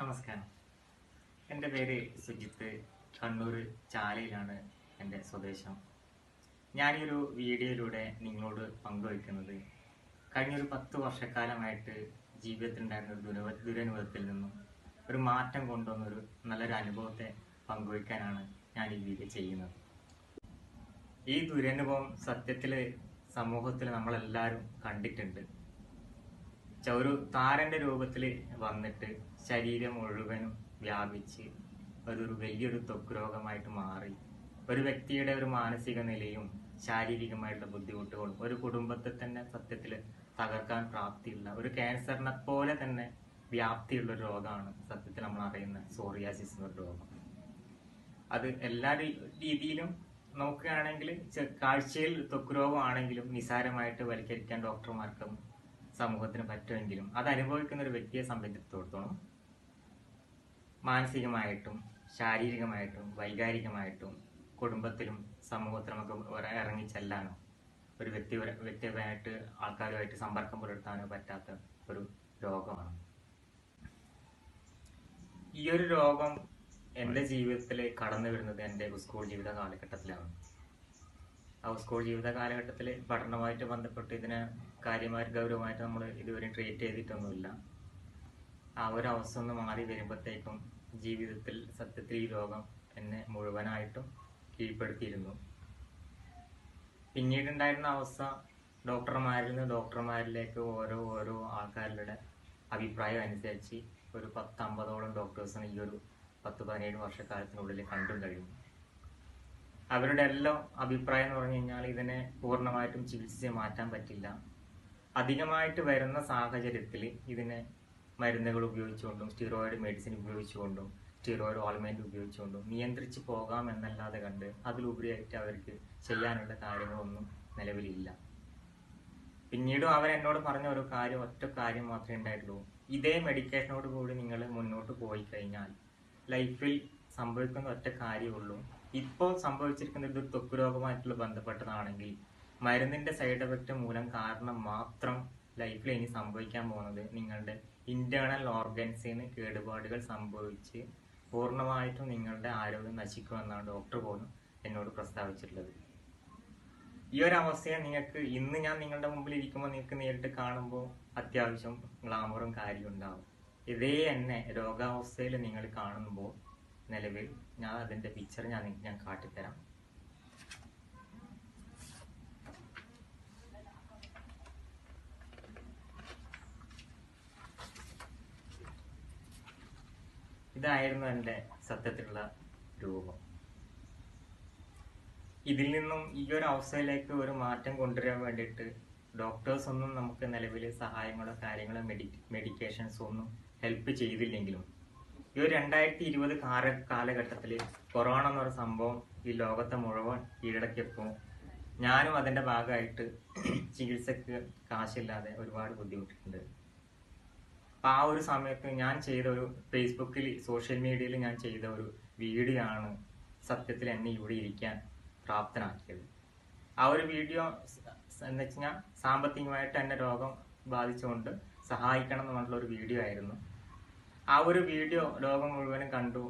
നമസ്കാരം. എന്റെ പേര് സുജിത്ത്. കണ്ണൂർ ചാലയിലാണ് എന്റെ സ്വദേശം. ഞാനീയൊരു വീഡിയോയിലൂടെ നിങ്ങളോട് പങ്കുവയ്ക്കുന്നത്. കഴിഞ്ഞൊരു പത്ത് വർഷക്കാലമായിട്ട് ജീവിതത്തിലുണ്ടായിരുന്ന ഒരു ദുരവ ദുരനുഭവത്തിൽ നിന്നും ഒരു മാറ്റം കൊണ്ടുവന്നൊരു നല്ലൊരു അനുഭവത്തെ പങ്കുവയ്ക്കാനാണ് ഞാൻ ഈ വീഡിയോ ചെയ്യുന്നത്. ഈ ദുരനുഭവം സത്യത്തിൽ സമൂഹത്തിൽ നമ്മളെല്ലാവരും കണ്ടിട്ടുണ്ട്. ഒരു താരന്റെ രൂപത്തിൽ വന്നിട്ട് ശരീരം മുഴുവനും വ്യാപിച്ച് അതൊരു വലിയൊരു ത്വക്ക് രോഗമായിട്ട് മാറി. ഒരു വ്യക്തിയുടെ ഒരു മാനസിക നിലയും ശാരീരികമായിട്ടുള്ള ബുദ്ധിമുട്ടുകളും ഒരു കുടുംബത്തെ തന്നെ സത്യത്തിൽ തകർക്കാൻ പ്രാപ്തിയുള്ള ഒരു ക്യാൻസറിനെ പോലെ തന്നെ വ്യാപ്തിയുള്ള ഒരു രോഗമാണ് സത്യത്തിൽ നമ്മൾ അറിയുന്ന സോറിയാസിസ് എന്ന രോഗം. അത് എല്ലാ രീതിയിലും നോക്കുകയാണെങ്കിൽ കാഴ്ചയിൽ ത്വക്ക് രോഗമാണെങ്കിലും നിസാരമായിട്ട് വൽക്കരിക്കാൻ ഡോക്ടർമാർക്കും സമൂഹത്തിന് പറ്റുമെങ്കിലും അത് അനുഭവിക്കുന്ന ഒരു വ്യക്തിയെ സംബന്ധിച്ചിടത്തോളം മാനസികമായിട്ടും ശാരീരികമായിട്ടും വൈകാരികമായിട്ടും കുടുംബത്തിലും സമൂഹത്തിലും ഒക്കെ ഇറങ്ങി ചെല്ലാനോ ഒരു വ്യക്തി വ്യക്തിപരമായിട്ട് ആൾക്കാരുമായിട്ട് സമ്പർക്കം പുലർത്താനോ പറ്റാത്ത ഒരു രോഗമാണ്. ഈ ഒരു രോഗം എന്റെ ജീവിതത്തിൽ കടന്നു വരുന്നത് എന്റെ സ്കൂൾ ജീവിത കാലഘട്ടത്തിലാണ്. സ്കൂൾ ജീവിത കാലഘട്ടത്തിൽ പഠനവുമായിട്ട് ബന്ധപ്പെട്ട് ഇതിനെ കാര്യമായിട്ട് ഗൗരവമായിട്ട് നമ്മൾ ഇതുവരെ ട്രീറ്റ് ചെയ്തിട്ടൊന്നുമില്ല. ആ ഒരു അവസ്ഥ ഒന്ന് മാറി വരുമ്പോഴത്തേക്കും ജീവിതത്തിൽ സത്യത്തിൽ ഈ രോഗം എന്നെ മുഴുവനായിട്ടും കീഴ്പ്പെടുത്തിയിരുന്നു. പിന്നീടുണ്ടായിരുന്ന അവസ്ഥ ഡോക്ടർമാരിൽ നിന്ന് ഡോക്ടർമാരിലേക്ക് ഓരോ ഓരോ ആൾക്കാരുടെ അഭിപ്രായം അനുസരിച്ച് ഒരു പത്തമ്പതോളം ഡോക്ടേഴ്സിന് ഈ ഒരു പത്ത് പതിനേഴ് വർഷക്കാലത്തിനുള്ളിൽ കണ്ടും കഴിഞ്ഞു. അവരുടെ എല്ലാം അഭിപ്രായം എന്ന് പറഞ്ഞു കഴിഞ്ഞാൽ ഇതിനെ പൂർണമായിട്ടും ചികിത്സിച്ച് മാറ്റാൻ പറ്റില്ല. അധികമായിട്ട് വരുന്ന സാഹചര്യത്തിൽ ഇതിനെ മരുന്നുകൾ ഉപയോഗിച്ചുകൊണ്ടും സ്റ്റിറോയിഡ് മെഡിസിൻ ഉപയോഗിച്ചുകൊണ്ടും സ്റ്റിറോയിഡ് ഓൾമെന്റ് ഉപയോഗിച്ചുകൊണ്ടും നിയന്ത്രിച്ച് പോകാം എന്നല്ലാതെ കണ്ട് അതിലുപരിയായിട്ട് അവർക്ക് ചെയ്യാനുള്ള കാര്യങ്ങളൊന്നും നിലവിലില്ല. പിന്നീടും അവൻ എന്നോട് പറഞ്ഞ ഒരു കാര്യം ഒറ്റ കാര്യം മാത്രമേ ഉണ്ടായിട്ടുള്ളൂ. ഇതേ മെഡിക്കേഷനോട് കൂടി നിങ്ങൾ മുന്നോട്ട് പോയി കഴിഞ്ഞാൽ ലൈഫിൽ സംഭവിക്കുന്ന ഒറ്റ കാര്യമുള്ളൂ ഇപ്പോൾ സംഭവിച്ചിരിക്കുന്ന ഇത് ത്വക്ക് രോഗമായിട്ടുള്ള ബന്ധപ്പെട്ടതാണെങ്കിൽ മരുന്നിന്റെ സൈഡ് എഫക്റ്റ് മൂലം കാരണം മാത്രം ലൈഫിൽ ഇനി സംഭവിക്കാൻ പോകുന്നത് നിങ്ങളുടെ ഇന്റേണൽ ഓർഗൻസിന് കേടുപാടുകൾ സംഭവിച്ച് പൂർണമായിട്ടും നിങ്ങളുടെ ആരോഗ്യം നശിക്കുമെന്നാണ് ഡോക്ടർ പോലും എന്നോട് പ്രസ്താവിച്ചിട്ടുള്ളത്. ഈ ഒരു അവസ്ഥയെ നിങ്ങൾക്ക് ഇന്ന് ഞാൻ നിങ്ങളുടെ മുമ്പിൽ ഇരിക്കുമ്പോൾ നിങ്ങൾക്ക് നേരിട്ട് കാണുമ്പോൾ അത്യാവശ്യം ഗ്ലാമറും കാര്യവും ഉണ്ടാവും. ഇതേ തന്നെ രോഗാവസ്ഥയിൽ നിങ്ങൾ കാണുമ്പോൾ നിലവിൽ ഞാൻ അതിന്റെ പിക്ചർ ഞാൻ ഞാൻ കാട്ടിത്തരാം. ഇതായിരുന്നു എന്റെ സത്യത്തിലുള്ള രൂപം. ഇതിൽ നിന്നും ഈ ഒരു അവസ്ഥയിലേക്ക് ഒരു മാറ്റം കൊണ്ടുവരാൻ വേണ്ടിയിട്ട് ഡോക്ടേഴ്സ് ഒന്നും നമുക്ക് നിലവിൽ സഹായങ്ങളോ കാര്യങ്ങളോ മെഡി മെഡിക്കേഷൻസോ ഒന്നും ഹെൽപ്പ് ചെയ്തില്ലെങ്കിലും ഈ ഒരു രണ്ടായിരത്തി ഇരുപത് കാല കാലഘട്ടത്തിൽ കൊറോണ എന്നൊരു സംഭവം ഈ ലോകത്തെ മുഴുവൻ കീഴടക്കിയപ്പോൾ ഞാനും അതിന്റെ ഭാഗമായിട്ട് ചികിത്സക്ക് കാശില്ലാതെ ഒരുപാട് ബുദ്ധിമുട്ടിട്ടുണ്ട്. ആ ഒരു സമയത്ത് ഞാൻ ചെയ്ത ഒരു ഫേസ്ബുക്കിൽ സോഷ്യൽ മീഡിയയിൽ ഞാൻ ചെയ്ത ഒരു വീഡിയോ ആണ് സത്യത്തിൽ എന്നെ ഇവിടെ ഇരിക്കാൻ പ്രാപ്തനാക്കിയത്. ആ ഒരു വീഡിയോ എന്ന് വെച്ച് കഴിഞ്ഞാൽ സാമ്പത്തികമായിട്ട് എന്നെ രോഗം ബാധിച്ചുകൊണ്ട് സഹായിക്കണം എന്നുള്ള ഒരു വീഡിയോ ആയിരുന്നു. ആ ഒരു വീഡിയോ ലോകം മുഴുവനും കണ്ടു.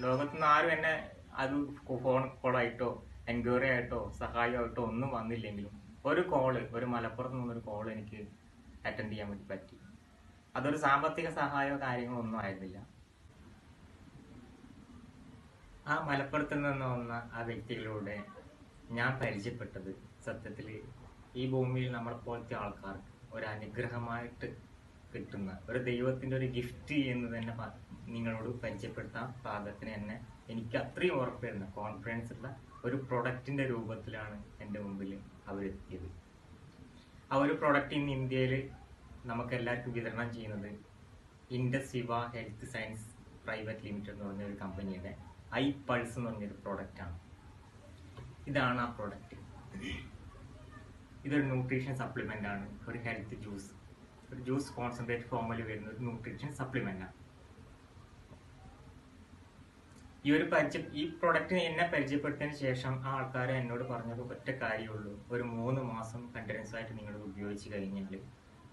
ലോകത്തു നിന്ന് ആരും എന്നെ അത് ഫോൺ കോളായിട്ടോ എൻക്വയറി ആയിട്ടോ സഹായമായിട്ടോ ഒന്നും വന്നില്ലെങ്കിലും ഒരു കോൾ ഒരു മലപ്പുറത്ത് നിന്നൊരു കോൾ എനിക്ക് അറ്റൻഡ് ചെയ്യാൻ വേണ്ടി പറ്റി. അതൊരു സാമ്പത്തിക സഹായമോ കാര്യങ്ങളോ ഒന്നും ആയിരുന്നില്ല. ആ മലപ്പുറത്ത് നിന്ന് വന്ന ആ വ്യക്തികളിലൂടെ ഞാൻ പരിചയപ്പെട്ടത് സത്യത്തിൽ ഈ ഭൂമിയിൽ നമ്മളെ പോലത്തെ ആൾക്കാർക്ക് ഒരു അനുഗ്രഹമായിട്ട് കിട്ടുന്ന ഒരു ദൈവത്തിന്റെ ഒരു ഗിഫ്റ്റ് എന്ന് തന്നെ നിങ്ങളോട് പരിചയപ്പെടുത്താം പാകത്തിന് തന്നെ എനിക്ക് അത്രയും ഉറപ്പായിരുന്ന കോൺഫിഡൻസ് ഉള്ള ഒരു പ്രൊഡക്റ്റിന്റെ രൂപത്തിലാണ് എന്റെ മുമ്പിൽ അവരെത്തിയത്. ആ ഒരു പ്രൊഡക്റ്റ് ഇന്ന് ഇന്ത്യയിൽ നമുക്ക് എല്ലാവർക്കും വിതരണം ചെയ്യുന്നത് ഇൻഡസിവ സിവ ഹെൽത്ത് സയൻസ് പ്രൈവറ്റ് ലിമിറ്റഡ് എന്ന് പറഞ്ഞ ഒരു കമ്പനിയുടെ ഐ പൾസ് എന്ന് പറഞ്ഞൊരു ആണ്. ഇതാണ് ആ പ്രോഡക്റ്റ് ഇതൊരു ന്യൂട്രീഷൻ സപ്ലിമെന്റ് ആണ്. ഒരു ഹെൽത്ത് ജ്യൂസ് ഒരു ജ്യൂസ് കോൺസെൻട്രേറ്റ് ഫോമിൽ വരുന്ന ഒരു ന്യൂട്രീഷൻ സപ്ലിമെന്റ് ആണ്. ഈ ഒരു പരിചയ ഈ പ്രൊഡക്റ്റ് എന്നെ പരിചയപ്പെടുത്തിയതിന് ശേഷം ആ ആൾക്കാരെ എന്നോട് പറഞ്ഞത് ഒറ്റ കാര്യമുള്ളൂ. ഒരു മൂന്ന് മാസം കണ്ടിന്യൂസ് ആയിട്ട് നിങ്ങൾ ഉപയോഗിച്ച് കഴിഞ്ഞാൽ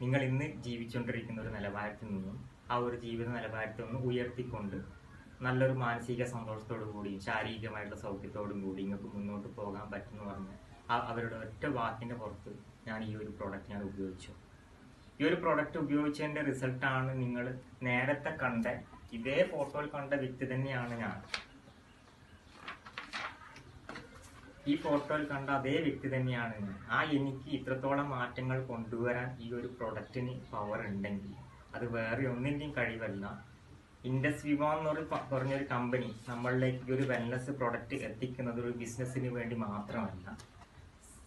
നിങ്ങൾ ഇന്ന് ജീവിച്ചുകൊണ്ടിരിക്കുന്ന ഒരു നിലവാരത്തിൽ നിന്നും ആ ഒരു ജീവിത നിലവാരത്തിൽ നിന്നും ഉയർത്തിക്കൊണ്ട് നല്ലൊരു മാനസിക സന്തോഷത്തോടു കൂടിയും ശാരീരികമായിട്ടുള്ള സൗഖ്യത്തോടും കൂടി നിങ്ങൾക്ക് മുന്നോട്ട് പോകാൻ പറ്റുമെന്ന് പറഞ്ഞ് ആ അവരുടെ ഒറ്റ വാക്കിന്റെ പുറത്ത് ഞാൻ ഈ ഒരു പ്രോഡക്റ്റ് ഞാൻ ഉപയോഗിച്ചു. ഈ ഒരു പ്രോഡക്റ്റ് ഉപയോഗിച്ചതിന്റെ റിസൾട്ടാണ് നിങ്ങൾ നേരത്തെ കണ്ട ഇതേ ഫോട്ടോയിൽ കണ്ട വ്യക്തി തന്നെയാണ് ഞാൻ. ഈ ഫോട്ടോയിൽ കണ്ട അതേ വ്യക്തി തന്നെയാണ് ഞാൻ. ആ എനിക്ക് ഇത്രത്തോളം മാറ്റങ്ങൾ കൊണ്ടുവരാൻ ഈ ഒരു പ്രൊഡക്റ്റിന് പവർ ഉണ്ടെങ്കിൽ അത് വേറെ ഒന്നിന്റെയും കഴിവല്ല. ഇൻഡസ് വിവ എന്നൊരു പറഞ്ഞൊരു കമ്പനി നമ്മളിലേക്ക് ഒരു വെൽനസ് പ്രൊഡക്റ്റ് എത്തിക്കുന്നത് ഒരു ബിസിനസ്സിന് വേണ്ടി മാത്രമല്ല.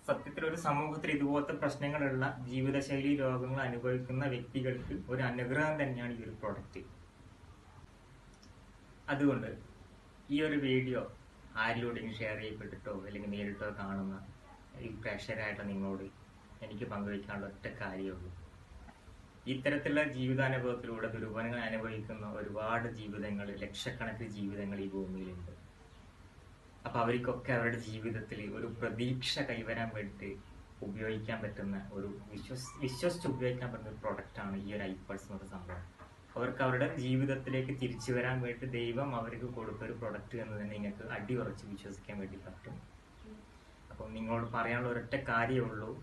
സത്യത്തിൽ ഒരു സമൂഹത്തിൽ ഇതുപോലത്തെ പ്രശ്നങ്ങളുള്ള ജീവിതശൈലി രോഗങ്ങൾ അനുഭവിക്കുന്ന വ്യക്തികൾക്ക് ഒരു അനുഗ്രഹം തന്നെയാണ് ഈ ഒരു പ്രൊഡക്റ്റ് അതുകൊണ്ട് ഈ ഒരു വീഡിയോ ആരിലൂടെയും ഷെയർ ചെയ്യപ്പെട്ടിട്ടോ അല്ലെങ്കിൽ നേരിട്ടോ കാണുന്ന ഈ പ്രേക്ഷകരായിട്ട് നിങ്ങളോട് എനിക്ക് പങ്കുവയ്ക്കാനുള്ള ഒറ്റ കാര്യമുള്ളൂ ഇത്തരത്തിലുള്ള ജീവിതാനുഭവത്തിലൂടെ ദുർബലങ്ങൾ അനുഭവിക്കുന്ന ഒരുപാട് ജീവിതങ്ങൾ ലക്ഷക്കണക്കിന് ജീവിതങ്ങൾ ഈ ഭൂമിയിലുണ്ട്. അപ്പൊ അവർക്കൊക്കെ അവരുടെ ജീവിതത്തിൽ ഒരു പ്രതീക്ഷ കൈവരാൻ വേണ്ടി ഉപയോഗിക്കാൻ പറ്റുന്ന ഒരു വിശ്വസ് വിശ്വസിച്ച് ഉപയോഗിക്കാൻ പറ്റുന്ന ഒരു പ്രൊഡക്റ്റ് ആണ് ഈ ഒരു ഐപ്പൾസ് എന്നൊരു സംഭവം. അവർക്ക് അവരുടെ ജീവിതത്തിലേക്ക് തിരിച്ചു വരാൻ വേണ്ടി ദൈവം അവർക്ക് കൊടുത്ത ഒരു പ്രൊഡക്റ്റ് എന്ന് തന്നെ നിങ്ങൾക്ക് അടിയുറച്ച് വിശ്വസിക്കാൻ വേണ്ടി പറ്റും. അപ്പം നിങ്ങളോട് പറയാനുള്ള ഒരൊറ്റ കാര്യമേ ഉള്ളൂ.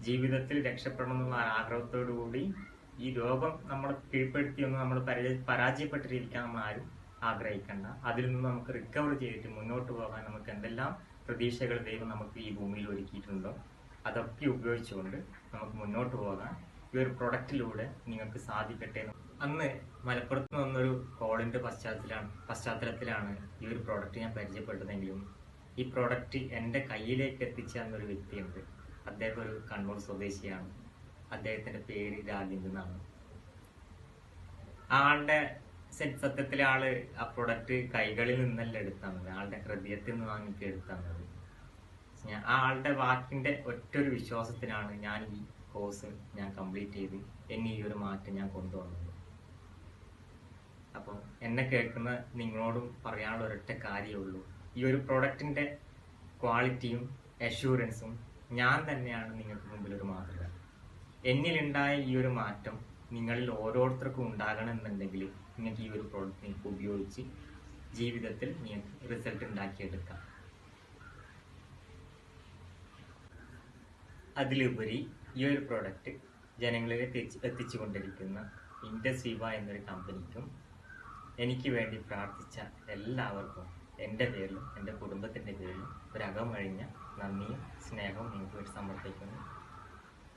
ജീവിതത്തിൽ രക്ഷപ്പെടണം എന്നുള്ള ആഗ്രഹത്തോടു കൂടി ഈ രോഗം നമ്മളെ കീഴ്പ്പെടുത്തിയൊന്നും നമ്മൾ പരാജയ പരാജയപ്പെട്ടിരിക്കാൻ നമ്മൾ ആരും ആഗ്രഹിക്കണ്ട. അതിൽ നിന്ന് നമുക്ക് റിക്കവർ ചെയ്തിട്ട് മുന്നോട്ട് പോകാൻ നമുക്ക് എന്തെല്ലാം പ്രതീക്ഷകൾ ദൈവം നമുക്ക് ഈ ഭൂമിയിൽ ഒരുക്കിയിട്ടുണ്ടോ അതൊക്കെ ഉപയോഗിച്ചുകൊണ്ട് നമുക്ക് മുന്നോട്ട് പോകാൻ ഈ ഒരു പ്രൊഡക്റ്റിലൂടെ നിങ്ങൾക്ക് സാധിക്കട്ടെ അന്ന് മലപ്പുറത്ത് നിന്നൊരു കോളിന്റെ പശ്ചാത്തലത്തിലാണ് പശ്ചാത്തലത്തിലാണ് ഈ ഒരു പ്രോഡക്റ്റ് ഞാൻ പരിചയപ്പെട്ടതെങ്കിലും ഈ പ്രോഡക്റ്റ് എന്റെ കയ്യിലേക്ക് എത്തിച്ച എന്നൊരു വ്യക്തിയുണ്ട്. അദ്ദേഹം ഒരു കണ്ണൂർ സ്വദേശിയാണ്. അദ്ദേഹത്തിന്റെ പേര് രാജേന്ദ്രനാണ് ആളുടെ സെറ്റ് സത്യത്തിലെ ആൾ ആ പ്രൊഡക്റ്റ് കൈകളിൽ നിന്നല്ല എടുത്തത് ആളുടെ ഹൃദയത്തിൽ നിന്ന് വാങ്ങിക്ക് എടുത്തത് ഞാൻ ആ ആളുടെ വാക്കിന്റെ ഒറ്റൊരു വിശ്വാസത്തിലാണ് ഞാൻ ഈ കോഴ്സ് ഞാൻ കംപ്ലീറ്റ് ചെയ്ത് എന്നെ ഈ ഒരു മാറ്റം ഞാൻ കൊണ്ടുവന്നത്. അപ്പം എന്നെ കേൾക്കുന്ന നിങ്ങളോടും പറയാനുള്ള ഒരൊറ്റ കാര്യമേ ഉള്ളൂ ഈ ഒരു പ്രൊഡക്റ്റിന്റെ ക്വാളിറ്റിയും അഷൂറൻസും ഞാൻ തന്നെയാണ് നിങ്ങൾക്ക് മുമ്പിൽ ഒരു മാതൃക. എന്നിലുണ്ടായ ഈ ഒരു മാറ്റം നിങ്ങളിൽ ഓരോരുത്തർക്കും ഉണ്ടാകണമെന്നുണ്ടെങ്കിൽ നിങ്ങൾക്ക് ഈ ഒരു പ്രോഡക്റ്റ് നിങ്ങൾക്ക് ഉപയോഗിച്ച് ജീവിതത്തിൽ നിങ്ങൾക്ക് റിസൾട്ട് ഉണ്ടാക്കിയെടുക്കാം. അതിലുപരി ഈ ഒരു പ്രോഡക്റ്റ് എത്തിച്ച് എത്തിച്ചുകൊണ്ടിരിക്കുന്ന ഇൻഡസ് വിവ എന്നൊരു കമ്പനിക്കും എനിക്ക് വേണ്ടി പ്രാർത്ഥിച്ച എല്ലാവർക്കും എന്റെ പേരിലും എന്റെ കുടുംബത്തിന്റെ പേരിലും ഒരു കഴിഞ്ഞ നന്ദിയും സ്നേഹവും നിങ്ങൾക്ക് വേണ്ടി സമർപ്പിക്കുന്നു.